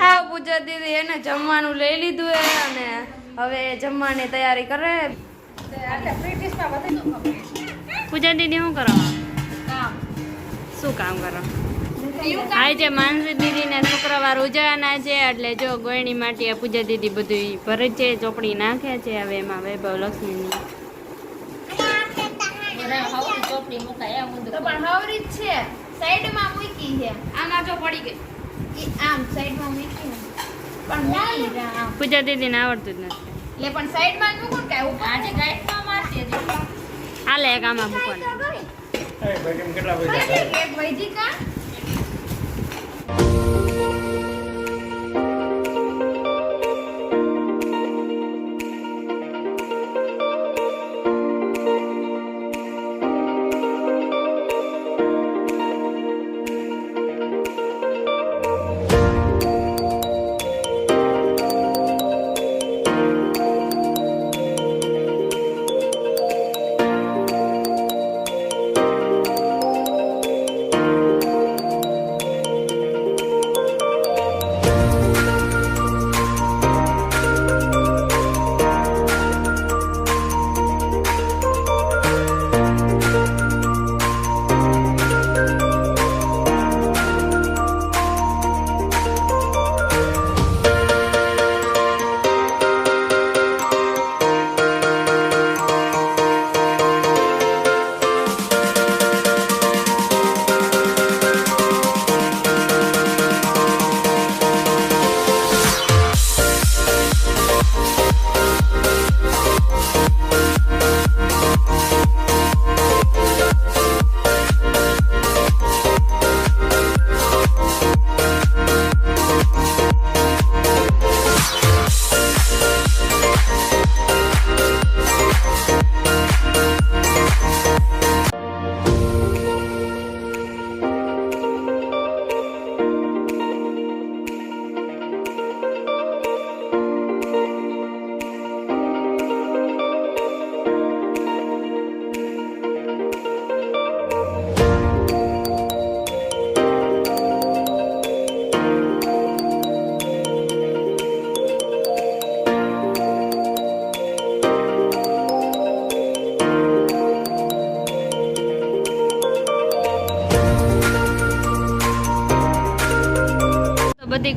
હા પૂજા દીદી એને જમવાનું લઈ લીધું હે અને હવે જમવાની તૈયારી કરે. પૂજા દીદી શું કરો? શું કામ કરો? આજે માનસી દીદીને શુક્રવાર ઉજવવાના છે એટલે જો ગોયણી માટે પૂજા દીદી બધું ભરે છે ચોપડી નાખે છે હવે એમાં વૈભવ લક્ષ્મીની. ચોપડી મુકાય છે સાઈડમાં મૂકી છે. આમાં જો પડી ગઈ. આમ સાઈડમાં મૂકી પણ નહીં પૂજા દીદીને આવડતું જ નથી. એટલે પણ સાઈડમાં જ મૂકો ને ઉપર આજે ગાઈડમાં મારતી હતી હાલે એક આમાં મૂકવાનું. કેટલા ભાઈ કા?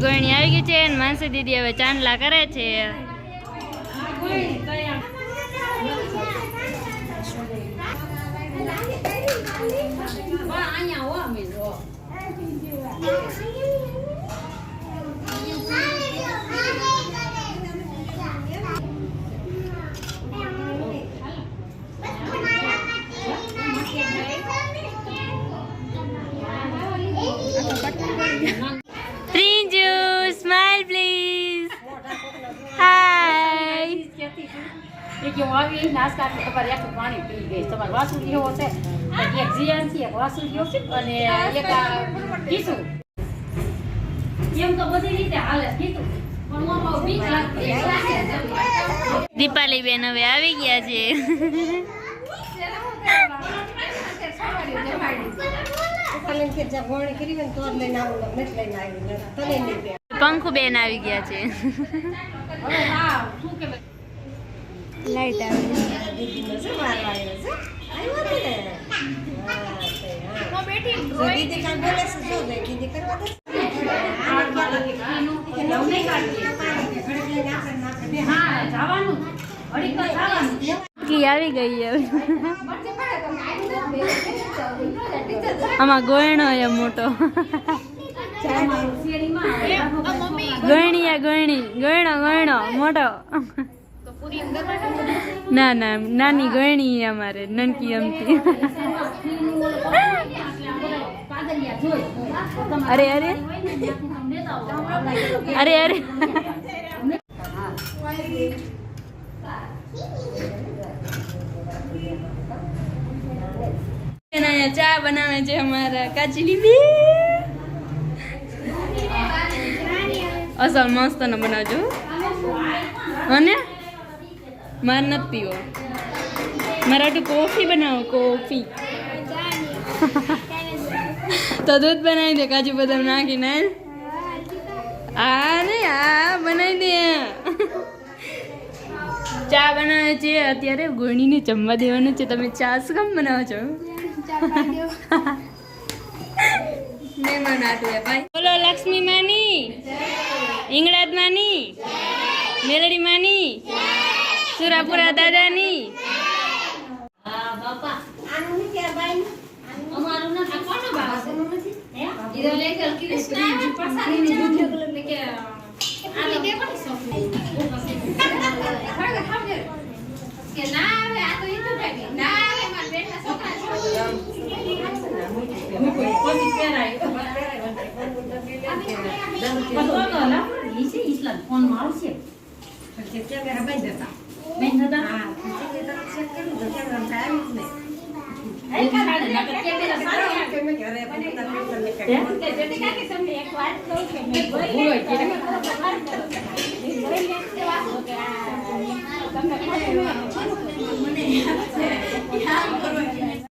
તો આવી ગઈ છે અને માનસી દીદી હવે ચાંદલા કરે છે. એ કે હું આવી નાસ્તા કરી તમારે આખું પાણી પી ગઈ તમારે વાસુડી એવો છે એક જીયાન છે એક વાસુડીઓ છે અને એક આ એમ તો બધી રીતે હાલે કીધું પણ હું બહુ બીક લાગતી દીપાલી બેન હવે આવી ગયા છે. પંખુ બેન આવી ગયા છે. હા શું કે લાઈટ આવી. આવી ગઈ આમાં ગોયણો એ મોટો. ગણી ગયણી ગયણો ગયણો મોટો. ના ના, નાની ગણી અમારે, નનકી અમતી અરે અરે. અરે અરે. ચા બનાવે છે અમારા કાચી લીધી અસલ મસ્ત ને બનાવજો. અને? મારે નથી પીવો. મારા કોફી બનાવો કોફી. તો દૂધ બનાવી દે કાજુ બદામ નાખીને આ ને આ બનાવી દે. ચા બનાવે છે અત્યારે ગોળીને જમવા દેવાનું છે. તમે ચા શું કામ બનાવો છો? બોલો લક્ષ્મી માની ઈંગળાદ માની મેલડી માની સુરાપુરા દાદાની ફોનમાં આવશે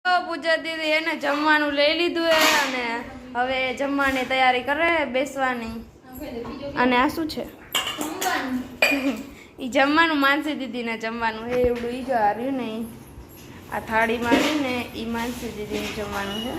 એ પૂજા દીદી એને જમવાનું લઈ લીધું હે અને હવે જમવાની તૈયારી કરે બેસવાની અને આ શું છે ઈ જમવાનું માનસી દીદીને જમવાનું હે એવડું ઈ જો હાર્યું ને આ થાળીમાં રહ્યું ને એ માનસી દીદીને જમવાનું છે.